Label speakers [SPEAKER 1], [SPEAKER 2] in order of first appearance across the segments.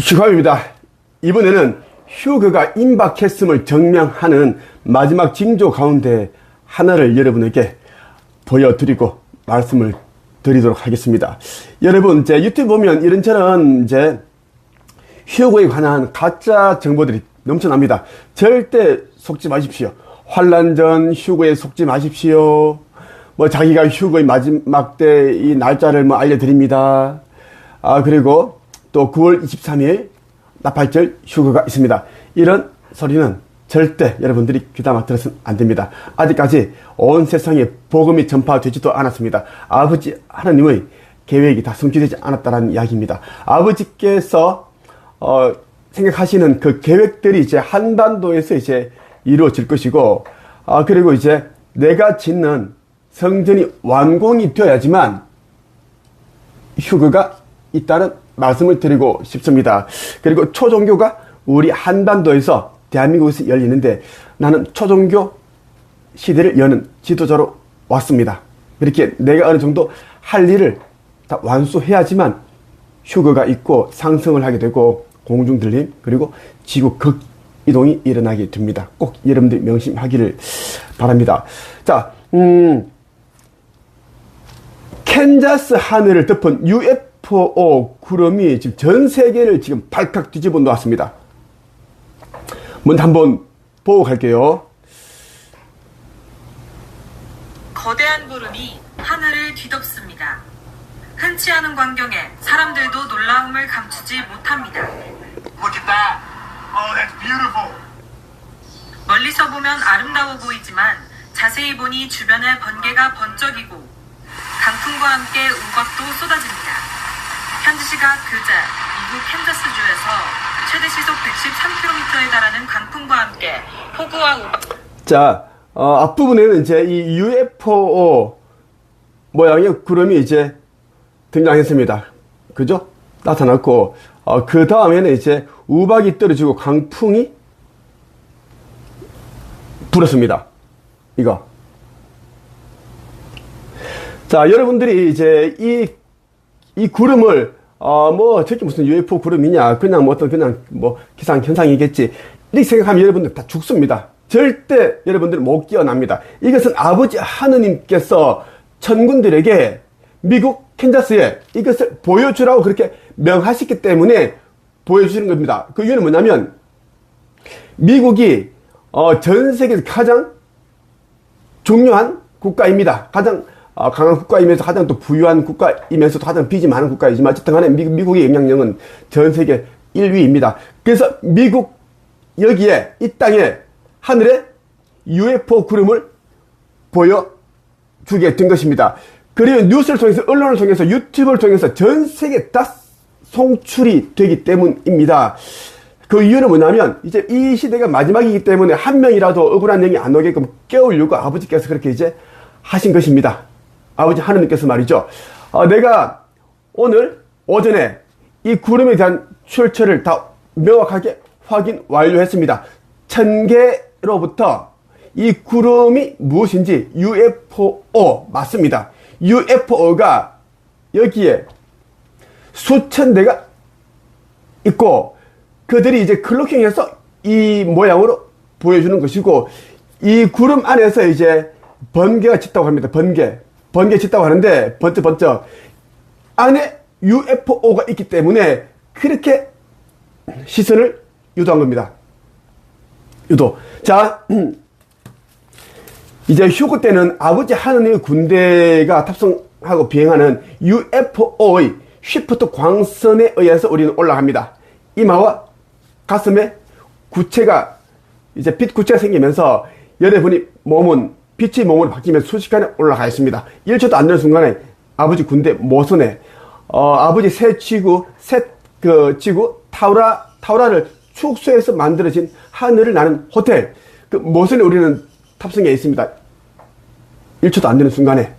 [SPEAKER 1] 슈가입니다. 이번에는 휴그가 임박했음을 증명하는 마지막 징조 가운데 하나를 여러분에게 보여드리고 말씀을 드리도록 하겠습니다. 여러분, 제 유튜브 보면 이런저런 이제 휴거에 관한 가짜 정보들이 넘쳐납니다. 절대 속지 마십시오. 환란 전 휴거에 속지 마십시오. 뭐 자기가 휴거의 마지막 때 이 날짜를 뭐 알려드립니다. 아 그리고 또 9월 23일 나팔절 휴거가 있습니다. 이런 소리는 절대 여러분들이 귀담아 들어서는 안 됩니다. 아직까지 온 세상에 복음이 전파되지도 않았습니다. 아버지 하나님의 계획이 다 성취되지 않았다는 이야기입니다. 아버지께서 어, 생각하시는 그 계획들이 이제 한반도에서 이제 이루어질 것이고, 아, 그리고 이제 내가 짓는 성전이 완공이 되어야지만 휴거가 있다는 말씀을 드리고 싶습니다. 그리고 초종교가 우리 한반도에서 대한민국에서 열리는데 나는 초종교 시대를 여는 지도자로 왔습니다. 이렇게 내가 어느 정도 할 일을 다 완수해야지만 휴거가 있고 상승을 하게 되고 공중 들림 그리고 지구 극 이동이 일어나게 됩니다. 꼭 여러분들 명심하기를 바랍니다. 자, 음, 캔자스 하늘을 덮은 UFO 구름이 지금 전 세계를 지금 발칵 뒤집어 놓았습니다. 먼저 한번 보고 갈게요.
[SPEAKER 2] 거대한 구름이 하늘을 뒤덮습니다. 흔치 않은 광경에 사람들도 놀라움을 감추지 못합니다.
[SPEAKER 3] Look at that. Oh, that's beautiful.
[SPEAKER 2] 멀리서 보면 아름다워 보이지만 자세히 보니 주변에 번개가 번쩍이고 강풍과 함께 우박도 쏟아집니다. 현지 시각 그제 미국 캔자스주에서 최대 시속 113km에 달하는 강풍과 함께 폭우와 우박
[SPEAKER 1] 자, 어, 앞부분에는 이제 이 UFO 모양의 구름이 이제 등장했습니다. 그죠? 나타났고, 어, 그 다음에는 이제 우박이 떨어지고 강풍이 불었습니다. 이거. 자, 여러분들이 이제 이, 이 구름을, 어, 뭐, 저게 무슨 UFO 구름이냐. 그냥 뭐 어떤 그냥 뭐 기상 현상이겠지. 이렇게 생각하면 여러분들 다 죽습니다. 절대 여러분들 못 깨어납니다. 이것은 아버지 하느님께서 천군들에게 미국 캔자스에 이것을 보여주라고 그렇게 명하셨기 때문에 보여주는 겁니다. 그 이유는 뭐냐면 미국이 어, 전 세계에서 가장 중요한 국가입니다. 가장 어, 강한 국가이면서 가장 또 부유한 국가이면서도 가장 빚이 많은 국가이지만 어쨌든 간에 미국, 미국의 영향력은 전 세계 1위입니다. 그래서 미국 여기에 이 땅에 하늘에 UFO 구름을 보여주게 된 것입니다. 그리고 뉴스를 통해서 언론을 통해서 유튜브를 통해서 전 세계 다 송출이 되기 때문입니다. 그 이유는 뭐냐면 이제 이 시대가 마지막이기 때문에 한 명이라도 억울한 영이 안 오게끔 깨우려고 아버지께서 그렇게 이제 하신 것입니다. 아버지 하느님께서 말이죠. 어, 내가 오늘 오전에 이 구름에 대한 출처를 다 명확하게 확인 완료했습니다. 천개로부터 이 구름이 무엇인지 UFO 맞습니다. UFO가 여기에 수천 대가 있고 그들이 이제 클로킹해서 이 모양으로 보여주는 것이고 이 구름 안에서 이제 번개가 짙다고 합니다. 번개. 번개 짙다고 하는데 번쩍 번쩍 안에 UFO가 있기 때문에 그렇게 시선을 유도한 겁니다. 유도. 자, 이제 휴거 때는 아버지 하느님의 군대가 탑승하고 비행하는 UFO의 쉬프트 광선에 의해서 우리는 올라갑니다. 이마와 가슴에 구체가 이제 빛 구체가 생기면서 여러분이 몸은 빛이 몸으로 바뀌면서 순식간에 올라가 있습니다. 1초도 안 되는 순간에 아버지 군대 모선에 어, 아버지 새 지구 새그 지구 타우라 타우라를 축소해서 만들어진 하늘을 나는 호텔 그 모선에 우리는 탑승해 있습니다. 1초도 안 되는 순간에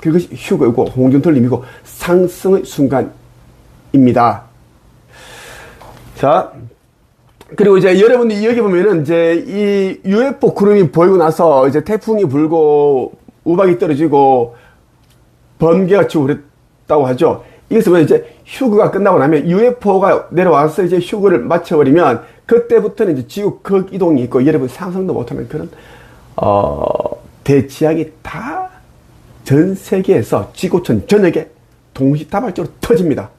[SPEAKER 1] 그것이 휴거이고 홍준틀림이고 상승의 순간입니다. 자, 그리고 이제 여러분들이 여기 보면은 이제 이 UFO 구름이 보이고 나서 이제 태풍이 불고 우박이 떨어지고 번개가 치고 그랬다고 하죠. 이것은 뭐 이제 휴거가 끝나고 나면 UFO가 내려와서 이제 휴거를 마쳐버리면 그때부터는 이제 지구 극 이동이 있고 여러분 상상도 못하는 그런 어 대지양이 다 전 세계에서 지구촌 전역에 동시다발적으로 터집니다.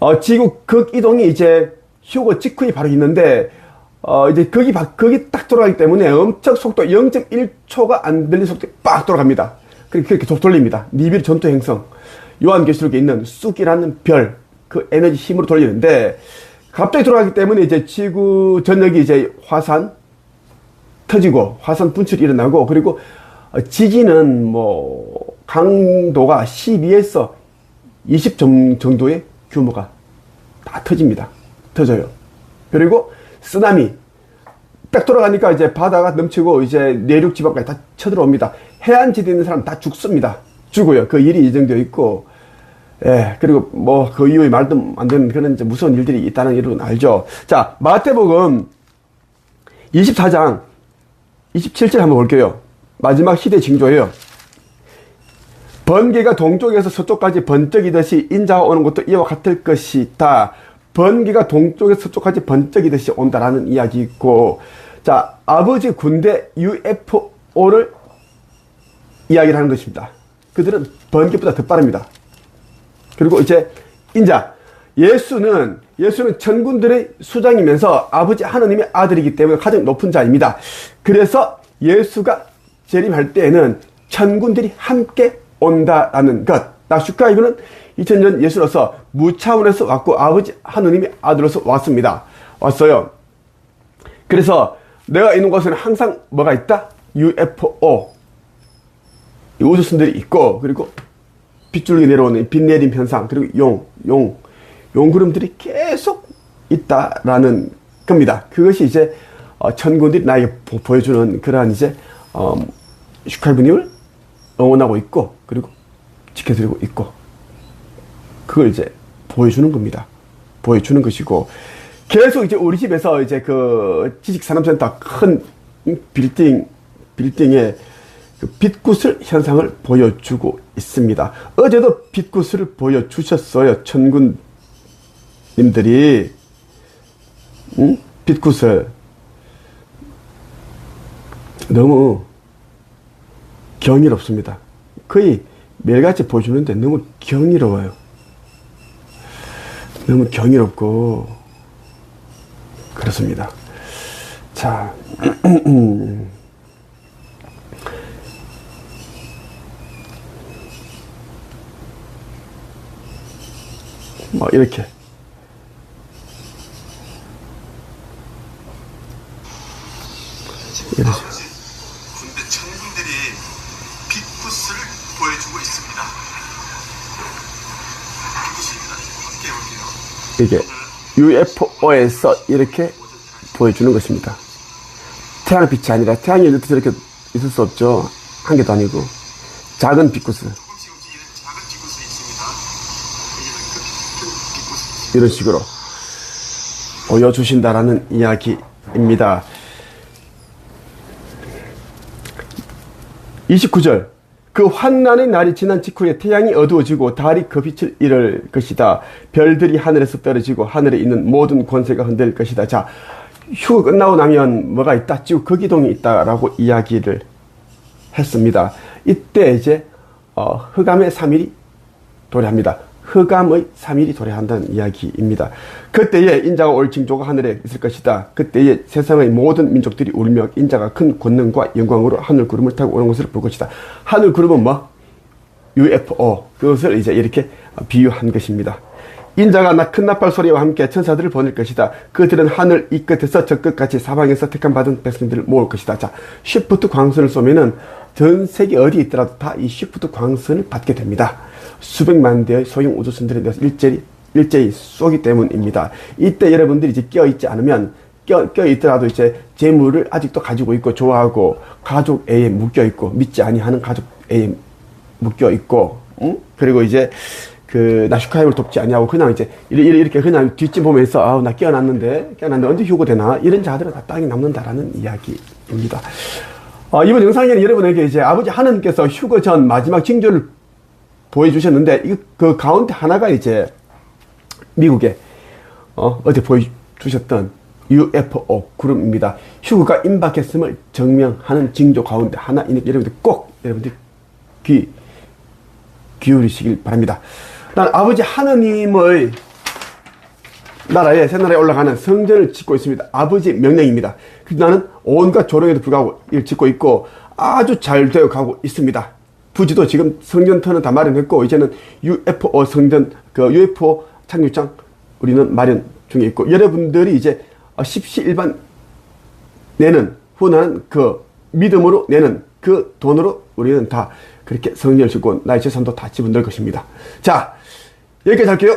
[SPEAKER 1] 어, 지구 극 이동이 이제 휴거 직후에 바로 있는데 어, 이제 거기 바- 거기 딱 돌아가기 때문에 엄청 속도 0.1초가 안 들린 속도에 빡 돌아갑니다. 그렇게 돌립니다. 니비르 전투 행성 요한계시록에 있는 쑥이라는 별 그 에너지 힘으로 돌리는데 갑자기 돌아가기 때문에 이제 지구 전역이 이제 화산 터지고 화산 분출이 일어나고 그리고 어, 지진은 뭐 강도가 12에서 20 정- 정도의 규모가 다 터집니다. 터져요. 그리고 쓰나미 딱 돌아가니까 이제 바다가 넘치고 이제 내륙 지방까지 다 쳐들어옵니다. 해안 지대에 있는 사람 다 죽습니다. 죽어요. 그 일이 예정되어 있고 예, 그리고 뭐 그 이후에 말도 안 되는 그런 이제 무서운 일들이 있다는 일은 알죠. 자, 마태복음 24장 27절 한번 볼게요. 마지막 시대 징조예요. 번개가 동쪽에서 서쪽까지 번쩍이듯이 인자가 오는 것도 이와 같을 것이다. 번개가 동쪽에서 서쪽까지 번쩍이듯이 온다라는 이야기 있고, 자, 아버지 군대 UFO를 이야기를 하는 것입니다. 그들은 번개보다 더 빠릅니다. 그리고 이제 인자 예수는 예수는 천군들의 수장이면서 아버지 하나님의 아들이기 때문에 가장 높은 자입니다. 그래서 예수가 재림할 때에는 천군들이 함께 온다라는 것. 나슈카 이거는 2000년 예수로서 무차원에서 왔고 아버지 하나님의 아들로서 왔습니다. 왔어요. 그래서 내가 있는 곳에는 항상 뭐가 있다? UFO. 이 우주선들이 있고 그리고 빗줄기 내려오는 빛 내림 현상 그리고 용, 용, 용구름들이 계속 있다라는 겁니다. 그것이 이제 어, 천군들이 나에게 보- 보여주는 그러한 이제 어, 슈칼브님을 응원하고 있고 그리고 지켜드리고 있고 그걸 이제 보여주는 겁니다. 보여주는 것이고 계속 이제 우리 집에서 이제 그 지식산업센터 큰 빌딩 빌딩에 그 빛구슬 현상을 보여주고 있습니다. 어제도 빛구슬을 보여주셨어요. 천군님들이 응? 빛구슬 너무 경이롭습니다. 거의 매일같이 보여주는데 너무 경이로워요. 너무 경이롭고 그렇습니다. 자, 뭐 이렇게 이러죠.
[SPEAKER 3] 아버지 군대 천군들이 빛구슬을 보여주고 있습니다. 빛구슬입니다. 함께 해볼게요.
[SPEAKER 1] 이게 UFO에서 이렇게 보여주는 것입니다. 태양 빛이 아니라 태양이 이렇게 저렇게 있을 수 없죠. 한 개도 아니고 작은
[SPEAKER 3] 큰 빛구슬.
[SPEAKER 1] 이런 식으로 보여주신다라는 이야기입니다. 29절 그 환난의 날이 지난 직후에 태양이 어두워지고 달이 그 빛을 잃을 것이다. 별들이 하늘에서 떨어지고 하늘에 있는 모든 권세가 흔들릴 것이다. 자, 휴가 끝나고 나면 뭐가 있다? 지구 거기동이 있다라고 이야기를 했습니다. 이때 이제 어, 흑암의 3일이 도래합니다. 흑암의 3일이 도래한다는 이야기입니다. 그때에 인자가 올 징조가 하늘에 있을 것이다. 그때에 세상의 모든 민족들이 울며 인자가 큰 권능과 영광으로 하늘 구름을 타고 오는 것을 볼 것이다. 하늘 구름은 뭐? UFO. 그것을 이제 이렇게 비유한 것입니다. 인자가 나 큰 나팔 소리와 함께 천사들을 보낼 것이다. 그들은 하늘 이 끝에서 저 끝까지 사방에서 택함 받은 백성들을 모을 것이다. 자, 쉬프트 광선을 쏘면은 전 세계 어디 있더라도 다이 쉬프트 광선을 받게 됩니다. 수백만 대의 소형 우주선들에 대해서 일제히, 일제히 쏘기 때문입니다. 이때 여러분들이 이제 껴있지 않으면 껴, 껴있더라도 이제 재물을 아직도 가지고 있고 좋아하고 가족 A에 묶여있고 믿지 아니하는 가족 A에 묶여 있고, 응? 그리고 이제 그 나슈카임을 돕지 아니하고 그냥 이제 이렇게, 그냥 뒷짐 보면서 아우 나 끼어났는데 끼어났는데 언제 휴고 되나 이런 자들은 다 땅에 남는다라는 이야기입니다. 어, 이번 영상에는 여러분에게 이제 아버지 하나님께서 휴거 전 마지막 징조를 보여주셨는데 이 그 가운데 하나가 이제 미국의 어, 어제 보여주셨던 UFO 그룹입니다. 휴그가 임박했음을 증명하는 징조 가운데 하나이니 여러분들 꼭 여러분들 귀 기울이시길 바랍니다. 난 아버지 하느님의 나라에 새 나라에 올라가는 성전을 짓고 있습니다. 아버지 명령입니다. 그래서 나는 온갖 조롱에도 불구하고 이를 짓고 있고 아주 잘 되어 가고 있습니다. 부지도 지금 성전터는 다 마련했고 이제는 UFO 성전 그 UFO 착륙장 우리는 마련 중에 있고 여러분들이 이제 십시일반 내는 후나는 그 믿음으로 내는 그 돈으로 우리는 다 그렇게 성전을 짓고 나의 재산도 다 집어넣을 것입니다. 자 여기까지 할게요.